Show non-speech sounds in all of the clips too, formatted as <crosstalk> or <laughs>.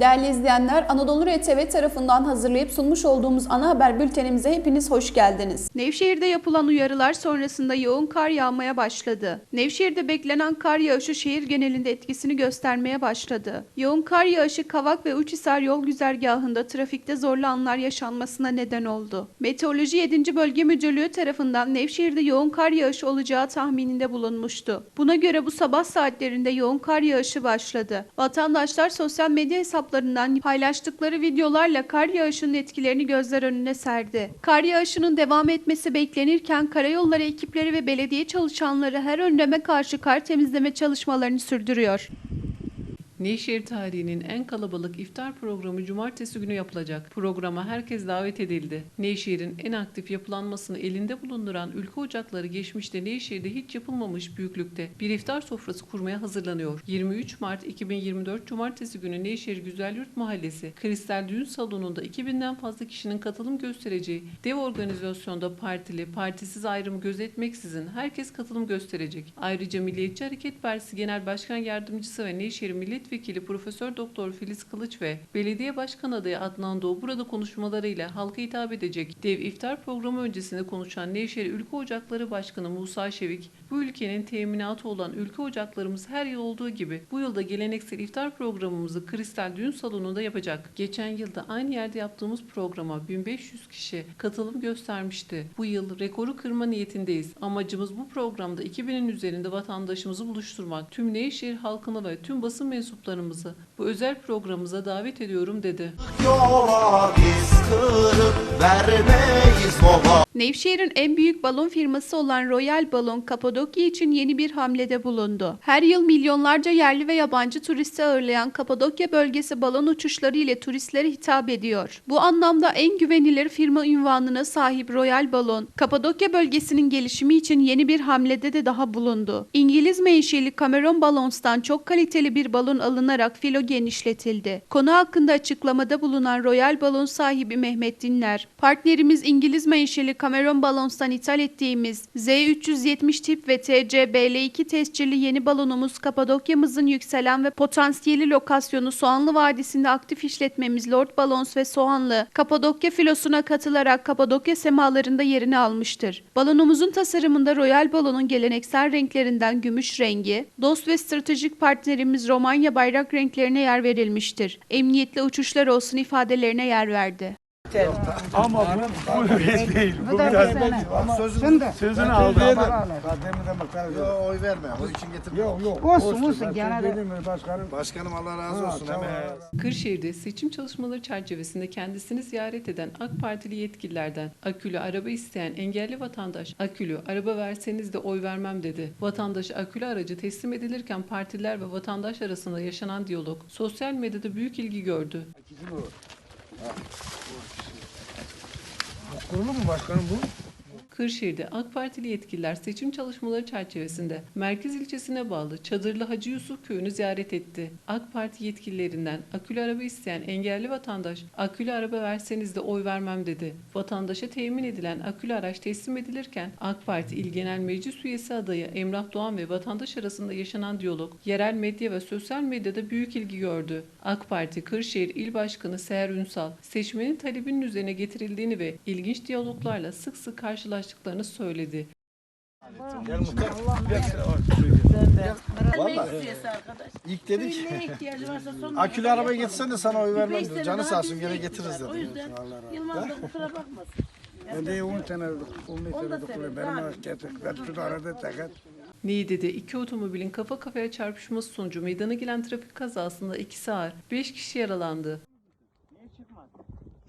Değerli izleyenler, Anadolu RTV tarafından hazırlayıp sunmuş olduğumuz ana haber bültenimize hepiniz hoş geldiniz. Nevşehir'de yapılan uyarılar sonrasında yoğun kar yağmaya başladı. Nevşehir'de beklenen kar yağışı şehir genelinde etkisini göstermeye başladı. Yoğun kar yağışı Kavak ve Uçhisar yol güzergahında trafikte zorlu anlar yaşanmasına neden oldu. Meteoroloji 7. Bölge Müdürlüğü tarafından Nevşehir'de yoğun kar yağışı olacağı tahmininde bulunmuştu. Buna göre bu sabah saatlerinde yoğun kar yağışı başladı. Vatandaşlar sosyal medya hesaplarından paylaştıkları videolarla kar yağışının etkilerini gözler önüne serdi. Kar yağışının devam etmesi beklenirken karayolları ekipleri ve belediye çalışanları her önleme karşı kar temizleme çalışmalarını sürdürüyor. Nevşehir tarihinin en kalabalık iftar programı cumartesi günü yapılacak. Programa herkes davet edildi. Nevşehir'in en aktif yapılanmasını elinde bulunduran ülke ocakları geçmişte Nevşehir'de hiç yapılmamış büyüklükte bir iftar sofrası kurmaya hazırlanıyor. 23 Mart 2024 Cumartesi günü Nevşehir Güzelyurt Mahallesi Kristal Düğün Salonu'nda 2000'den fazla kişinin katılım göstereceği dev organizasyonda partili, partisiz ayrımı gözetmeksizin herkes katılım gösterecek. Ayrıca Milliyetçi Hareket Partisi Genel Başkan Yardımcısı ve Nevşehir Milletvekili Profesör Doktor Filiz Kılıç ve Belediye Başkan adayı Adnan Doğu burada konuşmalarıyla halka hitap edecek. Dev iftar programı öncesinde konuşan Nevşehir Ülke Ocakları Başkanı Musa Şevik, bu ülkenin teminatı olan ülke ocaklarımız her yıl olduğu gibi bu yılda geleneksel iftar programımızı Kristal Düğün Salonu'nda yapacak. Geçen yılda aynı yerde yaptığımız programa 1500 kişi katılım göstermişti. Bu yıl rekoru kırma niyetindeyiz. Amacımız bu programda 2000'in üzerinde vatandaşımızı buluşturmak. Tüm Nevşehir halkını ve tüm basın mensuplarımızı bu özel programımıza davet ediyorum dedi. yola biz kırıp vermeyiz mola. Nevşehir'in en büyük balon firması olan Royal Balon Kapadokya için yeni bir hamlede bulundu. Her yıl milyonlarca yerli ve yabancı turisti ağırlayan Kapadokya bölgesi balon uçuşları ile turistlere hitap ediyor. Bu anlamda en güvenilir firma ünvanına sahip Royal Balon, Kapadokya bölgesinin gelişimi için yeni bir hamlede de daha bulundu. İngiliz menşeli Cameron Ballons'tan çok kaliteli bir balon alınarak filo genişletildi. Konu hakkında açıklamada bulunan Royal Balon sahibi Mehmet Dinler, partnerimiz İngiliz menşeli Cameron Ballons'tan ithal ettiğimiz Z370 tip ve TCBL2 tescilli yeni balonumuz Kapadokya'mızın yükselen ve potansiyeli lokasyonu Soğanlı Vadisi'nde aktif işletmemiz Lord Balons ve Soğanlı, Kapadokya filosuna katılarak Kapadokya semalarında yerini almıştır. Balonumuzun tasarımında Royal Balon'un geleneksel renklerinden gümüş rengi, dost ve stratejik partnerimiz Romanya bayrak renklerine yer verilmiştir. Emniyetli uçuşlar olsun ifadelerine yer verdi. Ama bu, bu öyle değil. Bu biraz Sözünü, sözünü aldı ama. Yo, oy verme. O için getir. Yok yok. Olsun olsun gene de. Başkanım? Başkanım Allah razı olsun. tamam. Hemen. Kırşehir'de seçim çalışmaları çerçevesinde kendisini ziyaret eden AK Partili yetkililerden akülü araba isteyen engelli vatandaş akülü araba verseniz de oy vermem dedi. Vatandaş akülü aracı teslim edilirken partiler ve vatandaş arasında yaşanan diyalog sosyal medyada büyük ilgi gördü. Kurulu mu başkanım bu? Kırşehir'de AK Partili yetkililer seçim çalışmaları çerçevesinde merkez ilçesine bağlı Çadırlı Hacı Yusuf köyünü ziyaret etti. AK Parti yetkililerinden akülü araba isteyen engelli vatandaş akülü araba verseniz de oy vermem dedi. Vatandaşa temin edilen akülü araç teslim edilirken AK Parti İl Genel Meclis Üyesi adayı Emrah Doğan ve vatandaş arasında yaşanan diyalog yerel medya ve sosyal medyada büyük ilgi gördü. AK Parti Kırşehir İl Başkanı Seher Ünsal seçmenin talebinin üzerine getirildiğini ve ilginç diyaloglarla sık sık karşılaştıklarını söyledi. İlk <laughs> sonra. Akülü arabayı getirsen de sana oy vermem Beş dedi. Canı sağ olsun gene getiririz. O dedi. yüzden Yılmaz da kusura bakmasın. Ben de 10 senedir, 15 Onu da senedir severim. kulu. Benim araç getir. Ben tutu arada takat. Niğde'de iki otomobilin kafa kafaya çarpışması sonucu meydana gelen trafik kazasında ikisi ağır, 5 kişi yaralandı.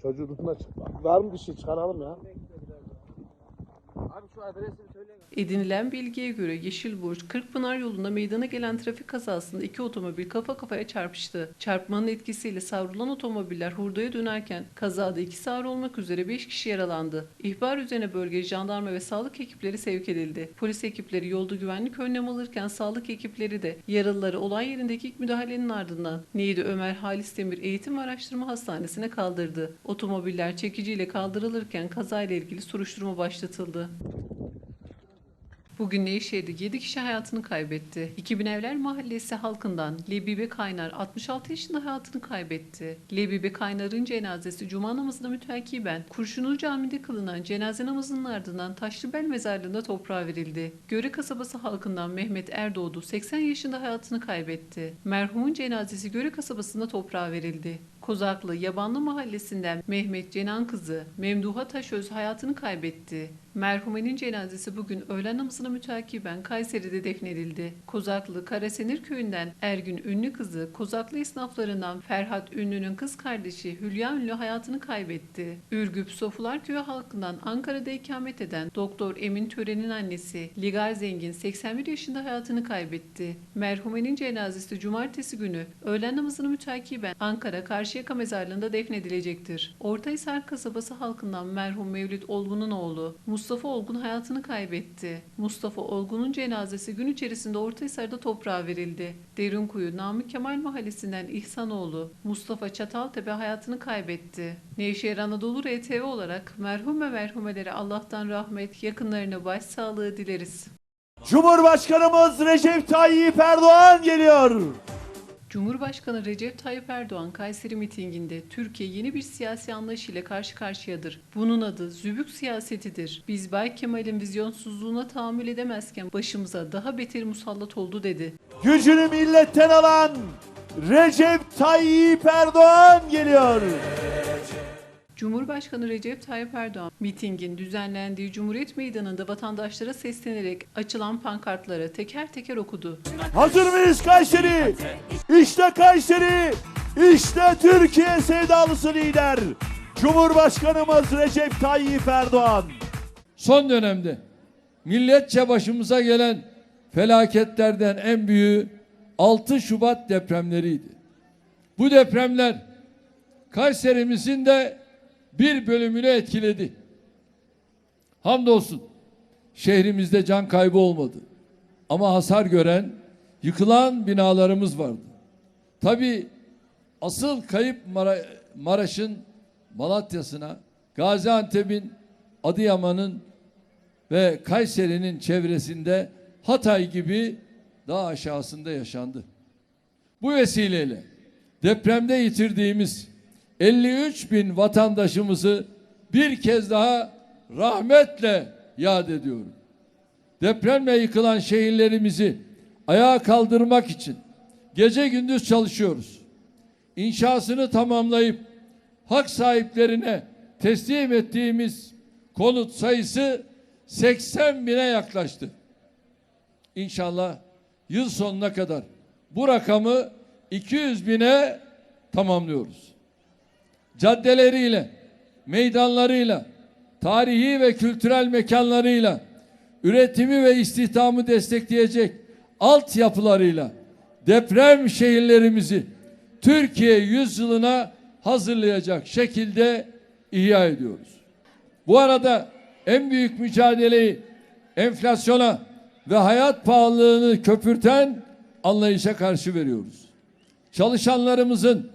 Çocuğuna çık. Var mı bir şey çıkaralım ya. Edinilen bilgiye göre Yeşilburç, Kırkpınar yolunda meydana gelen trafik kazasında iki otomobil kafa kafaya çarpıştı. Çarpmanın etkisiyle savrulan otomobiller hurdaya dönerken kazada ikisi ağır olmak üzere 5 kişi yaralandı. İhbar üzerine bölgeye jandarma ve sağlık ekipleri sevk edildi. Polis ekipleri yolda güvenlik önlem alırken sağlık ekipleri de yaralıları olay yerindeki ilk müdahalenin ardından Niğde Ömer Halis Demir Eğitim Araştırma Hastanesi'ne kaldırdı. Otomobiller çekiciyle kaldırılırken kazayla ilgili soruşturma başlatıldı. Bugün Nevşehir'de 7 kişi hayatını kaybetti. 2000 Evler Mahallesi halkından Lebibe Kaynar 66 yaşında hayatını kaybetti. Lebibe Kaynar'ın cenazesi Cuma namazına müteakiben Kurşunlu Camii'de kılınan cenaze namazının ardından Taşlıbel mezarlığında toprağa verildi. Göre kasabası halkından Mehmet Erdoğdu 80 yaşında hayatını kaybetti. Merhumun cenazesi Göre kasabasında toprağa verildi. Kozaklı Yabanlı Mahallesi'nden Mehmet Cenan kızı Memduha Taşöz hayatını kaybetti. Merhumenin cenazesi bugün öğlen namazına müteakiben Kayseri'de defnedildi. Kozaklı Karasenir köyünden Ergün Ünlü kızı Kozaklı esnaflarından Ferhat Ünlü'nün kız kardeşi Hülya Ünlü hayatını kaybetti. Ürgüp Sofular Köyü halkından Ankara'da ikamet eden Doktor Emin Tören'in annesi Ligar Zengin 81 yaşında hayatını kaybetti. Merhumenin cenazesi cumartesi günü öğlen namazını müteakiben Ankara Karşıyaka mezarlığında defnedilecektir. Ortahisar kasabası halkından merhum Mevlüt Olgun'un oğlu Mustafa Olgun hayatını kaybetti. Mustafa Olgun'un cenazesi gün içerisinde Ortahisar'da toprağa verildi. Derinkuyu Namık Kemal Mahallesi'nden İhsanoğlu Mustafa Çataltepe hayatını kaybetti. Nevşehir Anadolu RTV olarak merhum ve merhumelere Allah'tan rahmet, yakınlarına başsağlığı dileriz. Cumhurbaşkanımız Recep Tayyip Erdoğan geliyor. Cumhurbaşkanı Recep Tayyip Erdoğan Kayseri mitinginde Türkiye yeni bir siyasi anlayış ile karşı karşıyadır. Bunun adı zübük siyasetidir. Biz Bay Kemal'in vizyonsuzluğuna tahammül edemezken başımıza daha beteri musallat oldu dedi. Gücünü milletten alan Recep Tayyip Erdoğan geliyor. Cumhurbaşkanı Recep Tayyip Erdoğan mitingin düzenlendiği Cumhuriyet Meydanı'nda vatandaşlara seslenerek açılan pankartları teker teker okudu. Hazır mıyız Kayseri? İşte Kayseri, işte Türkiye sevdalısı lider. Cumhurbaşkanımız Recep Tayyip Erdoğan. son dönemde milletçe başımıza gelen felaketlerden en büyüğü 6 Şubat depremleriydi. Bu depremler Kayserimizin de bir bölümünü etkiledi. Hamdolsun şehrimizde can kaybı olmadı. Ama hasar gören, yıkılan binalarımız vardı. Tabii asıl kayıp Mara- Maraş'ın Malatya'sına, Gaziantep'in, Adıyaman'ın ve Kayseri'nin çevresinde Hatay gibi daha aşağısında yaşandı. Bu vesileyle depremde yitirdiğimiz 53 bin vatandaşımızı bir kez daha rahmetle yad ediyorum. Depremle yıkılan şehirlerimizi ayağa kaldırmak için gece gündüz çalışıyoruz. İnşasını tamamlayıp hak sahiplerine teslim ettiğimiz konut sayısı 80 bine yaklaştı. İnşallah yıl sonuna kadar bu rakamı 200 bine tamamlıyoruz. Caddeleriyle, meydanlarıyla, tarihi ve kültürel mekanlarıyla, üretimi ve istihdamı destekleyecek altyapılarıyla deprem şehirlerimizi Türkiye yüzyılına hazırlayacak şekilde ihya ediyoruz. Bu arada en büyük mücadeleyi enflasyona ve hayat pahalılığını köpürten anlayışa karşı veriyoruz. Çalışanlarımızın,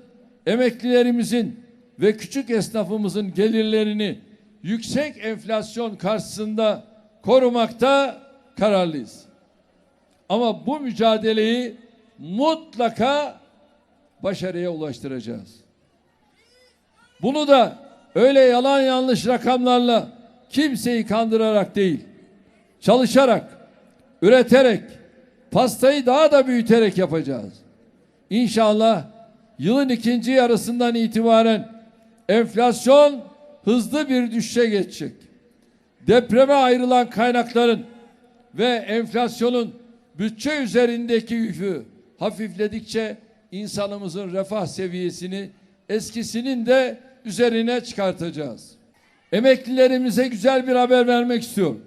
emeklilerimizin ve küçük esnafımızın gelirlerini yüksek enflasyon karşısında korumakta kararlıyız. Ama bu mücadeleyi mutlaka başarıya ulaştıracağız. Bunu da öyle yalan yanlış rakamlarla kimseyi kandırarak değil, çalışarak, üreterek, pastayı daha da büyüterek yapacağız. İnşallah yılın ikinci yarısından itibaren enflasyon hızlı bir düşüşe geçecek. Depreme ayrılan kaynakların ve enflasyonun bütçe üzerindeki yükü hafifledikçe insanımızın refah seviyesini eskisinin de üzerine çıkartacağız. Emeklilerimize güzel bir haber vermek istiyorum.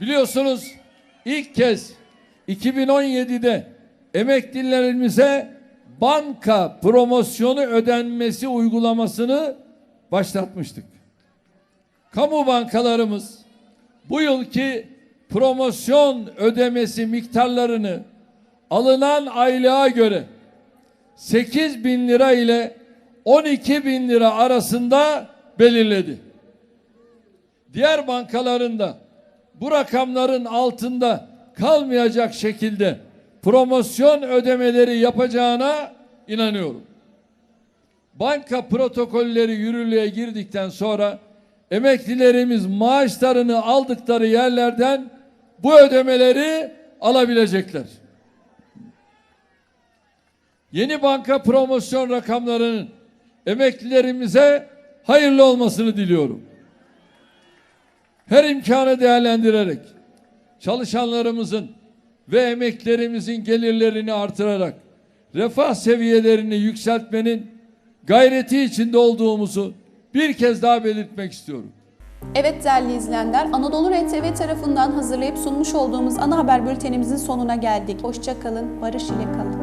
Biliyorsunuz ilk kez 2017'de emeklilerimize banka promosyonu ödenmesi uygulamasını başlatmıştık. Kamu bankalarımız bu yılki promosyon ödemesi miktarlarını alınan aylığa göre 8 bin lira ile 12 bin lira arasında belirledi. Diğer bankalarında bu rakamların altında kalmayacak şekilde promosyon ödemeleri yapacağına inanıyorum. Banka protokolleri yürürlüğe girdikten sonra emeklilerimiz maaşlarını aldıkları yerlerden bu ödemeleri alabilecekler. Yeni banka promosyon rakamlarının emeklilerimize hayırlı olmasını diliyorum. Her imkanı değerlendirerek çalışanlarımızın ve emeklerimizin gelirlerini artırarak refah seviyelerini yükseltmenin gayreti içinde olduğumuzu bir kez daha belirtmek istiyorum. Evet değerli izleyenler, Anadolu RTV tarafından hazırlayıp sunmuş olduğumuz ana haber bültenimizin sonuna geldik. Hoşça kalın, barış ile kalın.